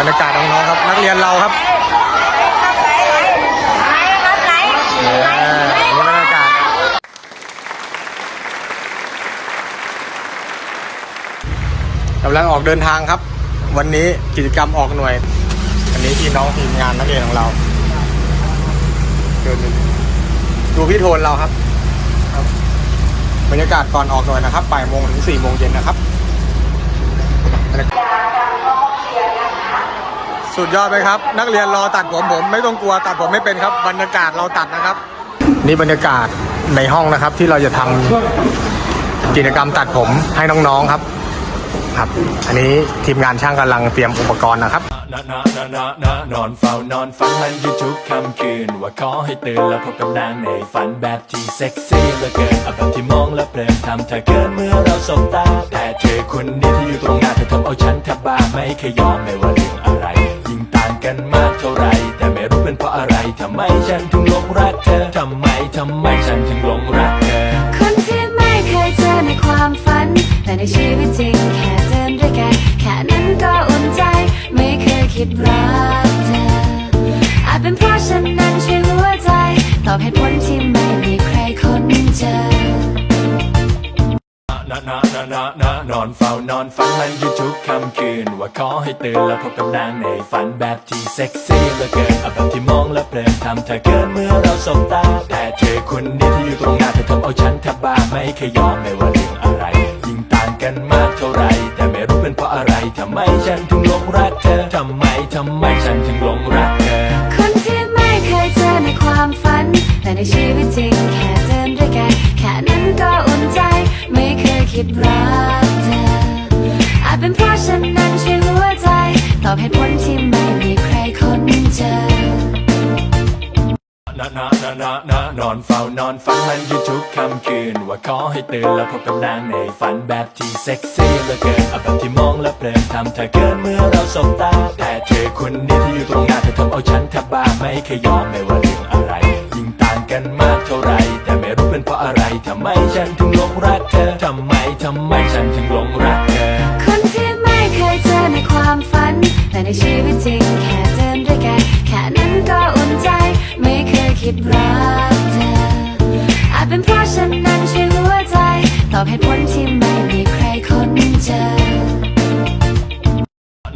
บรรยากาศน้องๆครับ นักเรียนเราครับนี่บรรยากาศกำลังออกเดินทางครับ วันนี้กิจกรรมออกหน่วย อันนี้พี่น้องทีมงานนักเรียนของเราเดินดูพี่โทนเราครับครับบรรยากาศก่อนออกหน่วยนะครับบ่ายโมงถึงสี่โมงเย็นนะครับ สุดยอดไหมครับ นักเรียนรอตัดผมผมไม่ต้องกลัวตัดผมไม่เป็นครับ บรรยากาศเราตัดนะครับ นี่บรรยากาศในห้องนะครับที่เราจะทำกิจกรรมตัดผมให้น้องๆครับครับ อันนี้ทีมงานช่างกำลังเตรียมอุปกรณ์นะครับนะนนะนะนนอนเฝ้านอนฝันมันอยู่ทุกค่ำคืน ว่าขอให้ตื่นแล้วพบกับนางในฝันแบบที่เซ็กซี่เหลือเกินเอาแบบที่มองแล้วเพลินทำเธอเกินเมื่อเราสบตา แต่เธอคนนี้ที่อยู่ตรงหน้าเธอทำเอาฉันแทบบ้าไม่เคยยอมไม่ว่า ไมทำไมฉันถึงหลงรักเธอ คนที่ไม่เคยเจอในความฝัน แต่ในชีวิตจริงแค่เดินด้วยกัน แค่นั้นก็อุ่นใจ ไม่เคยคิดรักเธอ อาจเป็นเพราะฉันนั้นช่วยหัวใจ ตอบเหตุผลที่ไม่มีใครคนเจอ นะนนะนนะนอนเฝ้านอนฝันมันอยู่ทุกค่ำคืน ว่าขอให้ตื่นแล้วพบกับนางในฝันแบบที่เซ็กซี่เหลือเกินเอาแบบที่มองแล้วเพลินทำเธอเกินเมื่อเราสบตา แต่เธอคนนี้ที่อยู่ตรงหน้าเธอทำเอาฉันแทบบ้าไม่เคยยอมไม่ว่าเรื่องอะไร ยิ่งต่างกันมากเท่าไร แต่ไม่รู้เป็นเพราะอะไรทำไมฉันถึงหลงรักเธอทำไมทำไมฉันถึงหลงรักเธอคนที่ไม่เคยเจอในความฝัน แต่ในชีวิตจริงแค่ิดรักเธออาจเป็นเพราะฉันนั้นช่หัวใจ ตอบเหตุผลที่ไม่มีใครคนเจอนะนะนะนะนะนอนเฝ้านอนฝันมันอยู่ทุกค่ำคืน ว่าขอให้ตื่นแล้วพบกับนางในฝันแบบที่เซ็กซี่เหลือเกินอาแบบที่มองแล้วเพลินทำเธอเกินเมื่อเราสบตา แต่เธอคนนี้ที่อยู่ตรงหน้าเธอทำเอาฉันแทบบ้าไม่เคยยอมไม่ว่าเรื่องอะไร ยิ่งต่างกันมากเท่าไรแต่ไม่รู้ ทำไมทำไมฉันถึงหลงรักเธอ คนที่ไม่เคยเจอในความฝัน แต่ในชีวิตจริงแค่เดิ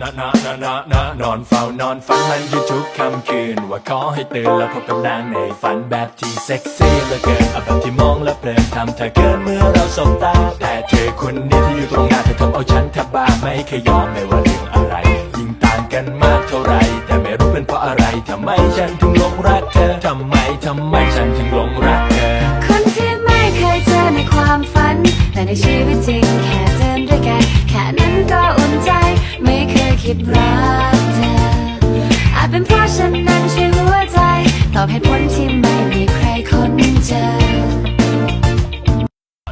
นะนะนะนะนะนอนเฝ้านอนฝันมันอยู่ทุกค่ำคืน ว่าขอให้ตื่นแล้วพบกับนางในฝันแบบที่เซ็กซี่เหลือเกินเอาแบบที่มองแล้วเพลินทำเธอเกินเมื่อเราสบตา แต่เธอคนนี้ที่อยู่ตรงหน้าเธอทำเอาฉันแทบบ้าไม่เคยยอมไม่ว่าเรื่องอะไร ยิ่งต่างกันมากเท่าไรแต่ไม่รู้เป็นเพราะอะไรทำไมฉันถึงหลงรักเธอทำไมทำไมฉันถึงหลงรักเธอ คนที่ไม่เคยเจอในความฝัน แต่ในชีวิตจริงแค่เดินด้วยกันแค่นั้นก็อุ่นใจ คยคิดรักเธออาจเป็นเพราะฉันนั้นช่วยหัวใจ ตอบเหตุผลที่ไม่มีใครคนเจอ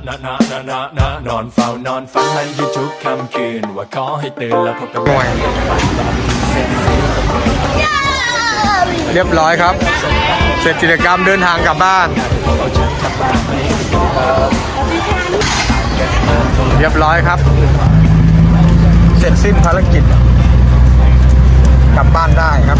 นะนะนะนะนะนอนเฝ้านอนฝันมันอยู่ทุกค่ำคืน ว่าขอให้ตื่นแล้วพบกับนางในฝันแบบที่เซ็กซี่เหลือเกินเรียบร้อยครับ เสร็จกิจกรรมเดินทางกลับบ้านเอาฉันกลับบ้านไม่เคยยอมเรียบร้อยครับ เสร็จสิ้นภารกิจ กลับบ้านได้ครับ